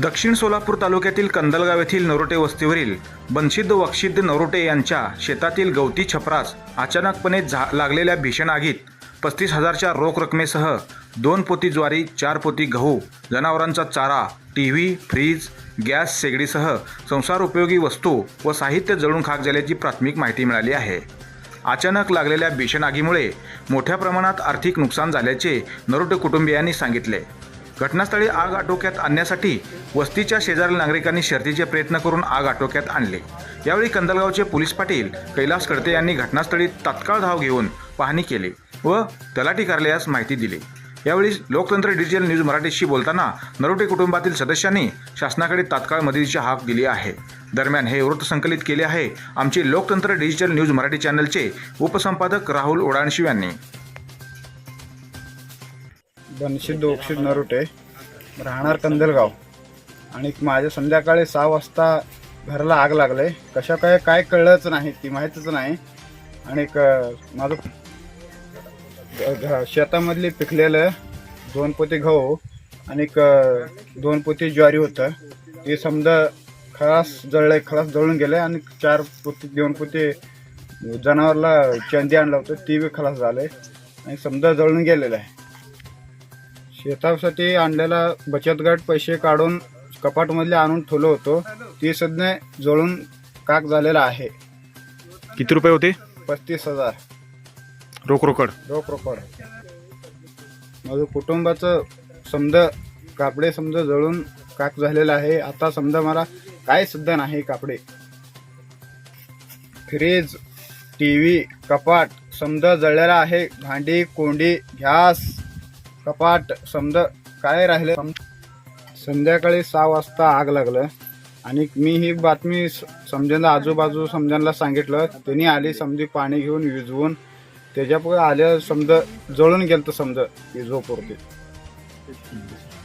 दक्षिण सोलापूर तालुक्यातील कंदलगाव येथील नरोटे वस्तीवरील बनशिद्ध वक्षिद्ध नरोटे यांच्या शेतातील गवती छपरास अचानकपणे झा लागलेल्या भीषण आगीत पस्तीस हजारच्या रोख रकमेसह दोन पोती ज्वारी चार पोती गहू जनावरांचा चारा टी व्ही फ्रीज गॅस शेगडीसह संसार उपयोगी वस्तू व साहित्य जळून खाक झाल्याची प्राथमिक माहिती मिळाली आहे. अचानक लागलेल्या भीषण आगीमुळे मोठ्या प्रमाणात आर्थिक नुकसान झाल्याचे नरोटे कुटुंबियांनी सांगितले. घटनास्थळी आग आटोक्यात आणण्यासाठी वस्तीच्या शेजारील नागरिकांनी शर्थीचे प्रयत्न करून आग आटोक्यात आणले. यावेळी कंदलगावचे पोलीस पाटील कैलास कडते यांनी घटनास्थळी तात्काळ धाव घेऊन पाहणी केली व तलाठी कार्यालयास माहिती दिली. यावेळी लोकतंत्र डिजिटल न्यूज मराठीशी बोलताना नरोटे कुटुंबातील सदस्यांनी शासनाकडे तात्काळ मदतीची हाक दिली आहे. दरम्यान हे वृत्त संकलित केले आहे आमचे लोकतंत्र डिजिटल न्यूज मराठी चॅनलचे उपसंपादक राहुल ओडाणशिव यांनी. बनशिद्ध ओक्षित नरोटे राहणार कंदलगाव. आणि माझ्या संध्याकाळी सहा वाजता घराला आग लागले. कशा काय काय कळलंच नाही ती माहीतच नाही. आणि क- माझं शेतामधली पिकलेलं दोन पोती गहू आणि दोन पोती ज्वारी होतं. ते समजा खलास जळले खलास जळून गेले आणि चार पोती दोन पोती जनावरला चंदी आणलं होतं ती बी खलास झाले आणि समजा जळून गेलेलं आहे. शेतासाठी आणलेला बचत गट पैसे काढून कपाटमधले आणून ठेवलं होतो. ती सध्या जळून काक झालेला आहे. किती रुपये होते? पस्तीस हजार. रोख रोकड रोख रोकड माझं कुटुंबाचं समजा कापडे समजा जळून काक झालेलं आहे. आता समजा मला काय सुद्धा नाही कापडे. फ्रीज टी व्ही कपाट समजा जळलेला आहे. भांडी कोंडी घास कपाट समजा काय राहिले? संध्याकाळी सहा वाजता आग लागलं आणि मी ही बातमी स- आजूबाजू समजांना सांगितलं. त्यांनी आली समजी पाणी घेऊन विजवून त्याच्यापुढे आल्या समजा जळून गेलं तर समजा झोप विजोपुरती